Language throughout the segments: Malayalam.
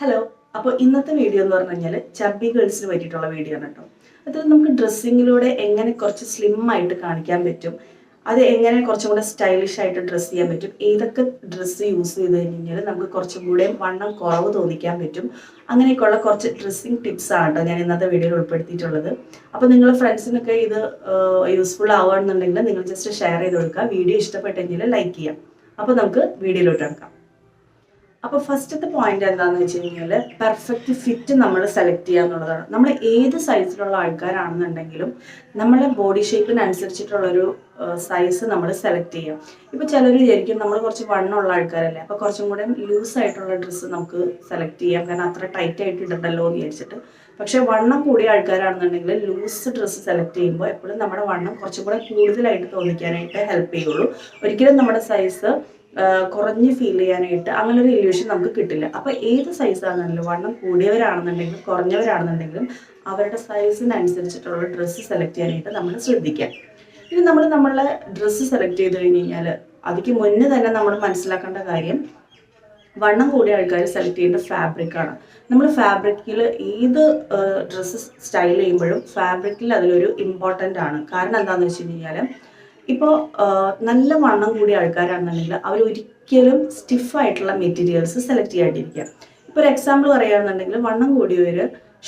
ഹലോ അപ്പോൾ ഇന്നത്തെ വീഡിയോ എന്ന് പറഞ്ഞു കഴിഞ്ഞാൽ ചബ്ബി ഗേൾസിന് പറ്റിയിട്ടുള്ള വീഡിയോ ആണ് കേട്ടോ. അത് നമുക്ക് ഡ്രസ്സിങ്ങിലൂടെ എങ്ങനെ കുറച്ച് സ്ലിം ആയിട്ട് കാണിക്കാൻ പറ്റും അത് എങ്ങനെ കുറച്ചും കൂടെ സ്റ്റൈലിഷ് ആയിട്ട് ഡ്രസ്സ് ചെയ്യാൻ പറ്റും ഏതൊക്കെ ഡ്രസ്സ് യൂസ് ചെയ്ത് കഴിഞ്ഞാൽ നമുക്ക് കുറച്ചും കൂടെ വണ്ണം കുറവ് തോന്നിക്കാൻ പറ്റും അങ്ങനെയൊക്കെയുള്ള കുറച്ച് ഡ്രസ്സിങ് ടിപ്സ് ആണ് കേട്ടോ ഞാൻ ഇന്നത്തെ വീഡിയോയിൽ ഉൾപ്പെടുത്തിയിട്ടുള്ളത്. അപ്പോൾ നിങ്ങൾ ഫ്രണ്ട്സിനൊക്കെ ഇത് യൂസ്ഫുൾ ആവുകയാണെന്നുണ്ടെങ്കിൽ നിങ്ങൾ ജസ്റ്റ് ഷെയർ ചെയ്ത് കൊടുക്കുക. വീഡിയോ ഇഷ്ടപ്പെട്ടെങ്കിൽ ലൈക്ക് ചെയ്യാം. അപ്പോൾ നമുക്ക് വീഡിയോയിലോട്ട് എടുക്കാം അപ്പോൾ ഫസ്റ്റത്തെ പോയിന്റ് എന്താണെന്ന് വെച്ച് കഴിഞ്ഞാൽ പെർഫെക്റ്റ് ഫിറ്റ് നമ്മൾ സെലക്ട് ചെയ്യുക എന്നുള്ളതാണ്. നമ്മൾ ഏത് സൈസിലുള്ള ആൾക്കാരാണെന്നുണ്ടെങ്കിലും നമ്മളെ ബോഡി ഷേപ്പിനനുസരിച്ചിട്ടുള്ളൊരു സൈസ് നമ്മൾ സെലക്ട് ചെയ്യാം. ഇപ്പോൾ ചിലർ വിചാരിക്കും നമ്മൾ കുറച്ച് വണ്ണുള്ള ആൾക്കാരല്ലേ അപ്പോൾ കുറച്ചും കൂടെ ലൂസ് ആയിട്ടുള്ള ഡ്രസ്സ് നമുക്ക് സെലക്ട് ചെയ്യാം. കാരണം അത്ര ടൈറ്റ് ആയിട്ട് ഇടണ്ടല്ലോ എന്ന് വിചാരിച്ചിട്ട്. പക്ഷേ വണ്ണം കൂടിയ ആൾക്കാരാണെന്നുണ്ടെങ്കിൽ ലൂസ് ഡ്രസ്സ് സെലക്ട് ചെയ്യുമ്പോൾ എപ്പോഴും നമ്മുടെ വണ്ണം കുറച്ചും കൂടെ കൂടുതലായിട്ട് തോന്നിക്കാനായിട്ട് ഹെൽപ്പ് ചെയ്യുള്ളൂ. ഒരിക്കലും നമ്മുടെ സൈസ് കുറഞ്ഞ് ഫീൽ ചെയ്യാനായിട്ട് അങ്ങനെ ഒരു ഇല്യൂഷൻ നമുക്ക് കിട്ടില്ല. അപ്പോൾ ഏത് സൈസ് ആണെങ്കിലും വണ്ണം കൂടിയവരാണെന്നുണ്ടെങ്കിലും കുറഞ്ഞവരാണെന്നുണ്ടെങ്കിലും അവരുടെ സൈസിനനുസരിച്ചിട്ടുള്ള ഡ്രസ്സ് സെലക്ട് ചെയ്യാനായിട്ട് നമ്മൾ ശ്രദ്ധിക്കാം ഇനി നമ്മൾ നമ്മളെ ഡ്രസ്സ് സെലക്ട് ചെയ്ത് കഴിഞ്ഞ് കഴിഞ്ഞാൽ അതിക്ക് മുന്നേ തന്നെ നമ്മൾ മനസ്സിലാക്കേണ്ട കാര്യം വണ്ണം കൂടിയ ആൾക്കാർ സെലക്ട് ചെയ്യേണ്ട ഫാബ്രിക്കാണ് നമ്മൾ ഫാബ്രിക്കിൽ ഏത് ഡ്രസ്സ് സ്റ്റൈൽ ചെയ്യുമ്പോഴും ഫാബ്രിക്കിൽ അതിലൊരു ഇമ്പോർട്ടന്റ് ആണ്. കാരണം എന്താണെന്ന് വെച്ച് കഴിഞ്ഞാൽ ഇപ്പോൾ നല്ല വണ്ണം കൂടിയ ആൾക്കാരാണെന്നുണ്ടെങ്കിൽ അവർ ഒരിക്കലും സ്റ്റിഫായിട്ടുള്ള മെറ്റീരിയൽസ് സെലക്ട് ചെയ്യാണ്ടിരിക്കുക. ഇപ്പോൾ ഒരു എക്സാമ്പിൾ പറയുകയാണെന്നുണ്ടെങ്കിൽ വണ്ണം കൂടിയവർ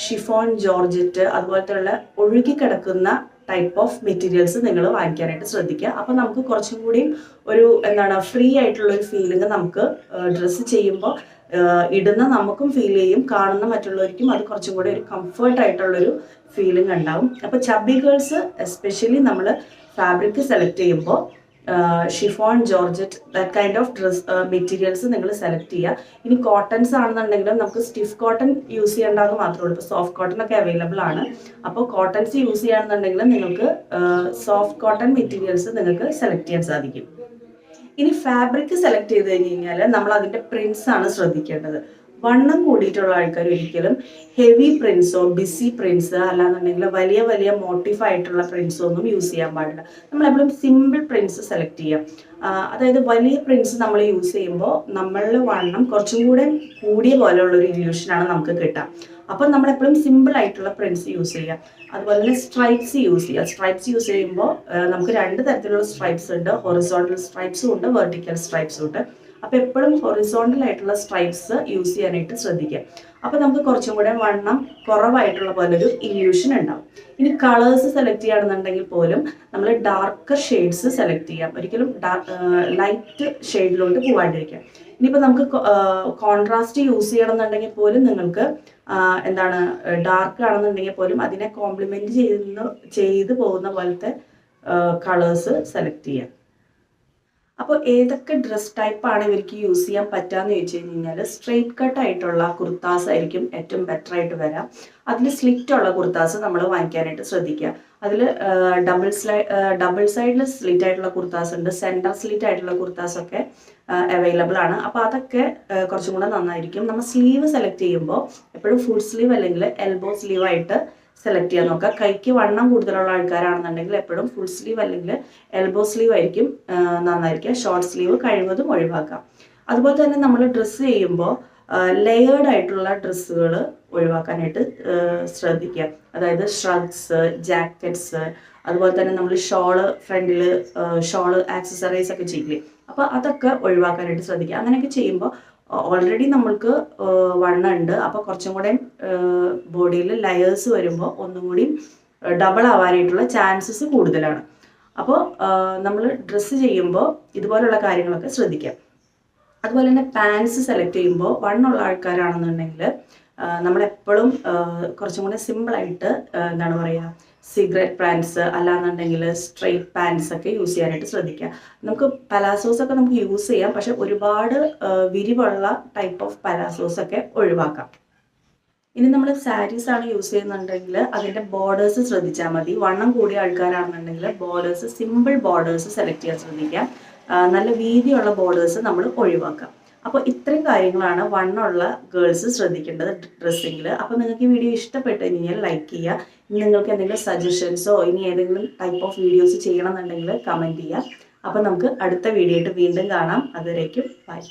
ഷിഫോൺ ജോർജറ്റ് അതുപോലത്തെയുള്ള ഒഴുകിക്കിടക്കുന്ന ടൈപ്പ് ഓഫ് മെറ്റീരിയൽസ് നിങ്ങൾ വാങ്ങിക്കാനായിട്ട് ശ്രദ്ധിക്കുക. അപ്പോൾ നമുക്ക് കുറച്ചും കൂടിയും ഒരു എന്താണ് ഫ്രീ ആയിട്ടുള്ള ഒരു ഫീലിംഗ് നമുക്ക് ഡ്രസ്സ് ചെയ്യുമ്പോൾ ഇടുന്ന നമുക്കും ഫീൽ ചെയ്യും കാണുന്ന മറ്റുള്ളവർക്കും അത് കുറച്ചും കൂടി ഒരു കംഫർട്ട് ആയിട്ടുള്ളൊരു ഫീലിംഗ് ഉണ്ടാവും. അപ്പോൾ ചബി ഗേൾസ് എസ്പെഷ്യലി നമ്മൾ ഫാബ്രിക് സെലക്ട് ചെയ്യുമ്പോൾ chiffon georgette that kind of dress materials നിങ്ങൾ സെലക്ട് ചെയ്യുക. ഇനി കോട്ടൺസ് ആണെന്നുണ്ടെങ്കിലും നമുക്ക് സ്റ്റിഫ് കോട്ടൺ യൂസ് ചെയ്യേണ്ടതെന്ന് മാത്രമേ ഉള്ളൂ. ഇപ്പോൾ സോഫ്റ്റ് കോട്ടൺ ഒക്കെ അവൈലബിൾ ആണ്. അപ്പോൾ കോട്ടൺസ് യൂസ് ചെയ്യുകയാണെന്നുണ്ടെങ്കിൽ നിങ്ങൾക്ക് സോഫ്റ്റ് കോട്ടൺ മെറ്റീരിയൽസ് നിങ്ങൾക്ക് സെലക്ട് ചെയ്യാൻ സാധിക്കും. ഇനി ഫാബ്രിക് സെലക്ട് ചെയ്ത് കഴിഞ്ഞ് കഴിഞ്ഞാൽ നമ്മൾ അതിന്റെ പ്രിൻസ് ആണ് ശ്രദ്ധിക്കേണ്ടത്. വണ്ണം കൂടിയിട്ടുള്ള ആൾക്കാർ ഒരിക്കലും ഹെവി പ്രിൻസോ ബിസി പ്രിൻസ് അല്ലാന്നുണ്ടെങ്കിൽ വലിയ വലിയ മോട്ടീഫ് ആയിട്ടുള്ള പ്രിൻസോ ഒന്നും യൂസ് ചെയ്യാൻ പാടില്ല. നമ്മൾ എപ്പോഴും സിമ്പിൾ പ്രിൻസ് സെലക്ട് ചെയ്യാം അതായത് വലിയ പ്രിൻസ് നമ്മൾ യൂസ് ചെയ്യുമ്പോൾ നമ്മളുടെ വണ്ണം കുറച്ചും കൂടെ കൂടിയ പോലെയുള്ള ഒരു ഇല്യൂഷനാണ് നമുക്ക് കിട്ടുക. അപ്പം നമ്മൾ എപ്പോഴും സിമ്പിൾ ആയിട്ടുള്ള പ്രിൻസ് യൂസ് ചെയ്യുക. അതുപോലെ തന്നെ സ്ട്രൈപ്സ് യൂസ് ചെയ്യുക. സ്ട്രൈപ്സ് യൂസ് ചെയ്യുമ്പോൾ നമുക്ക് രണ്ട് തരത്തിലുള്ള സ്ട്രൈപ്സ് ഉണ്ട്. ഹൊറിസോണ്ടൽ സ്ട്രൈപ്സും ഉണ്ട് വെർട്ടിക്കൽ സ്ട്രൈപ്സും ഉണ്ട്. അപ്പോൾ എപ്പോഴും ഹൊറിസോണ്ടൽ ആയിട്ടുള്ള സ്ട്രൈപ്സ് യൂസ് ചെയ്യാനായിട്ട് ശ്രദ്ധിക്കുക. അപ്പോൾ നമുക്ക് കുറച്ചും കൂടെ വണ്ണം കുറവായിട്ടുള്ള പോലെ ഒരു ഇല്യൂഷൻ ഉണ്ടാവും. ഇനി കളേഴ്സ് സെലക്ട് ചെയ്യുകയാണെന്നുണ്ടെങ്കിൽ പോലും നമ്മൾ ഡാർക്കർ ഷെയ്ഡ്സ് സെലക്ട് ചെയ്യാം. ഒരിക്കലും ലൈറ്റ് ഷെയ്ഡിലോട്ട് പോകാണ്ടിരിക്കാം ഇനിയിപ്പോൾ നമുക്ക് കോൺട്രാസ്റ്റ് യൂസ് ചെയ്യണമെന്നുണ്ടെങ്കിൽ പോലും നിങ്ങൾക്ക് എന്താണ് ഡാർക്ക് ആണെന്നുണ്ടെങ്കിൽ പോലും അതിനെ കോംപ്ലിമെന്റ് ചെയ്യുന്ന ചെയ്ത് പോകുന്ന പോലത്തെ കളേഴ്സ് സെലക്ട് ചെയ്യാം. അപ്പോൾ ഏതൊക്കെ ഡ്രസ് ടൈപ്പാണ് ഇവർക്ക് യൂസ് ചെയ്യാൻ പറ്റാന്ന് ചോദിച്ചു കഴിഞ്ഞാൽ സ്ട്രെയിറ്റ് കട്ട് ആയിട്ടുള്ള കുർത്താസ് ആയിരിക്കും ഏറ്റവും ബെറ്റർ ആയിട്ട് വരാം. അതിൽ സ്ലിറ്റ് ഉള്ള കുർത്താസ് നമ്മൾ വാങ്ങിക്കാനായിട്ട് ശ്രദ്ധിക്കുക. അതിൽ ഡബിൾ സ്ലൈ ഡബിൾ സൈഡിൽ സ്ലിറ്റ് ആയിട്ടുള്ള കുർത്താസ് ഉണ്ട്. സെന്റർ സ്ലിറ്റ് ആയിട്ടുള്ള കുർത്താസ് ഒക്കെ അവൈലബിൾ ആണ്. അപ്പോൾ അതൊക്കെ കുറച്ചും കൂടെ നന്നായിരിക്കും. നമ്മൾ സ്ലീവ് സെലക്ട് ചെയ്യുമ്പോൾ എപ്പോഴും ഫുൾ സ്ലീവ് അല്ലെങ്കിൽ എൽബോ സ്ലീവ് ആയിട്ട് സെലക്ട് ചെയ്യാൻ നോക്കുക. കൈക്ക് വണ്ണം കൂടുതലുള്ള ആൾക്കാരാണെന്നുണ്ടെങ്കിൽ എപ്പോഴും ഫുൾ സ്ലീവ് അല്ലെങ്കിൽ എൽബോ സ്ലീവ് ആയിരിക്കും നന്നായിരിക്കുക. ഷോർട്ട് സ്ലീവ് കഴിവതും ഒഴിവാക്കാം അതുപോലെ തന്നെ നമ്മൾ ഡ്രസ്സ് ചെയ്യുമ്പോൾ ലെയേർഡ് ആയിട്ടുള്ള ഡ്രസ്സുകൾ ഒഴിവാക്കാനായിട്ട് ശ്രദ്ധിക്കുക. അതായത് ഷ്രഗ്സ് ജാക്കറ്റ്സ് അതുപോലെ തന്നെ നമ്മൾ ഷോൾ ഫ്രണ്ടിൽ ഷോൾ ആക്സസറീസ് ഒക്കെ ചെയ്യില്ലേ? അപ്പോൾ അതൊക്കെ ഒഴിവാക്കാനായിട്ട് ശ്രദ്ധിക്കുക. അങ്ങനെയൊക്കെ ചെയ്യുമ്പോൾ ഓൾറെഡി നമ്മൾക്ക് വണ്ണം ഉണ്ട്. അപ്പോൾ കുറച്ചും കൂടെ ബോഡിയിൽ ലയേഴ്സ് വരുമ്പോൾ ഒന്നും കൂടി ഡബിൾ ആവാനായിട്ടുള്ള ചാൻസസ് കൂടുതലാണ്. അപ്പോൾ നമ്മൾ ഡ്രസ്സ് ചെയ്യുമ്പോൾ ഇതുപോലുള്ള കാര്യങ്ങളൊക്കെ ശ്രദ്ധിക്കാം. അതുപോലെ തന്നെ പാൻസ് സെലക്ട് ചെയ്യുമ്പോൾ വണ്ണുള്ള ആൾക്കാരാണെന്നുണ്ടെങ്കിൽ നമ്മളെപ്പോഴും കുറച്ചും കൂടെ സിമ്പിളായിട്ട് എന്താണ് പറയുക സിഗരറ്റ് പാൻസ് അല്ലാന്നുണ്ടെങ്കിൽ സ്ട്രെയിറ്റ് പാൻസ് ഒക്കെ യൂസ് ചെയ്യാനായിട്ട് ശ്രദ്ധിക്കുക. നമുക്ക് പലാസോസ് ഒക്കെ നമുക്ക് യൂസ് ചെയ്യാം. പക്ഷെ ഒരുപാട് വിരിവുള്ള ടൈപ്പ് ഓഫ് പലാസോസ് ഒക്കെ ഒഴിവാക്കാം. ഇനി നമ്മൾ സാരീസ് ആണ് യൂസ് ചെയ്യുന്നുണ്ടെങ്കിൽ അതിന്റെ ബോർഡേഴ്സ് ശ്രദ്ധിച്ചാൽ മതി. വണ്ണം കൂടിയ ആൾക്കാരാണെന്നുണ്ടെങ്കിൽ ബോർഡേഴ്സ് സിമ്പിൾ ബോർഡേഴ്സ് സെലക്ട് ചെയ്യാൻ ശ്രദ്ധിക്കാം. നല്ല വീതിയുള്ള ബോർഡേഴ്സ് നമ്മൾ ഒഴിവാക്കാം. അപ്പോൾ ഇത്രയും കാര്യങ്ങളാണ് വണ്ണുള്ള ഗേൾസ് ശ്രദ്ധിക്കേണ്ടത് ഡ്രസ്സിങ്ങിൽ അപ്പോൾ നിങ്ങൾക്ക് ഈ വീഡിയോ ഇഷ്ടപ്പെട്ട് കഴിഞ്ഞാൽ ലൈക്ക് ചെയ്യുക. നിങ്ങൾക്ക് എന്തെങ്കിലും സജഷൻസോ ഇനി ഏതെങ്കിലും ടൈപ്പ് ഓഫ് വീഡിയോസ് ചെയ്യണമെന്നുണ്ടെങ്കിൽ കമന്റ് ചെയ്യുക. അപ്പോൾ നമുക്ക് അടുത്ത വീഡിയോ ആയിട്ട് വീണ്ടും കാണാം. അതുവരേക്കും ബൈ